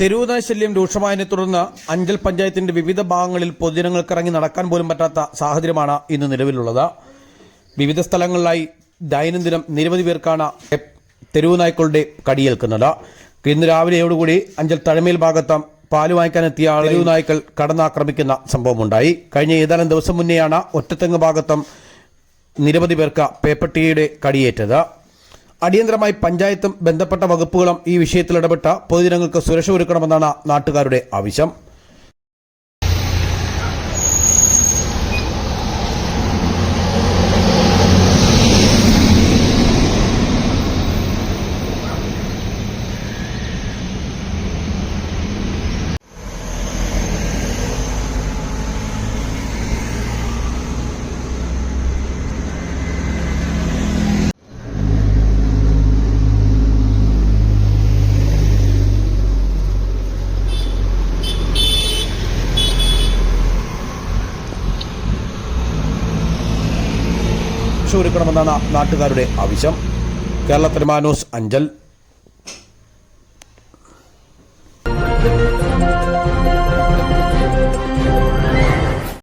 തെരുവുനായ ശല്യം രൂക്ഷമായതിനെ തുടർന്ന് അഞ്ചൽ പഞ്ചായത്തിന്റെ വിവിധ ഭാഗങ്ങളിൽ പൊതുജനങ്ങൾക്ക് ഇറങ്ങി നടക്കാൻ പോലും പറ്റാത്ത സാഹചര്യമാണ് ഇന്ന് നിലവിലുള്ളത്. വിവിധ സ്ഥലങ്ങളിലായി ദൈനംദിനം നിരവധി പേർക്കാണ് തെരുവുനായ്ക്കളുടെ കടിയേൽക്കുന്നത്. ഇന്ന് രാവിലെയോടുകൂടി അഞ്ചൽ തഴമേൽ ഭാഗത്ത് പാൽ വാങ്ങിക്കാനെത്തിയ തെരുവുനായ്ക്കൾ കടന്നാക്രമിക്കുന്ന സംഭവമുണ്ടായി. കഴിഞ്ഞ ഏതാനും ദിവസം മുന്നെയാണ് ഒറ്റത്തെങ്ങ് ഭാഗത്തും നിരവധി പേർക്ക് പേപ്പട്ടിയുടെ കടിയേറ്റത്. അടിയന്തരമായി പഞ്ചായത്തും ബന്ധപ്പെട്ട വകുപ്പുകളും ഈ വിഷയത്തിൽ ഇടപെട്ട പൊതുജനങ്ങൾക്ക് സുരക്ഷ ഒരുക്കണമെന്നാണ് നാട്ടുകാരുടെ ആവശ്യം. ഒരുക്കണമെന്നാണ് നാട്ടുകാരുടെ ആവശ്യം. കേരള ന്യൂസ് അഞ്ചൽ.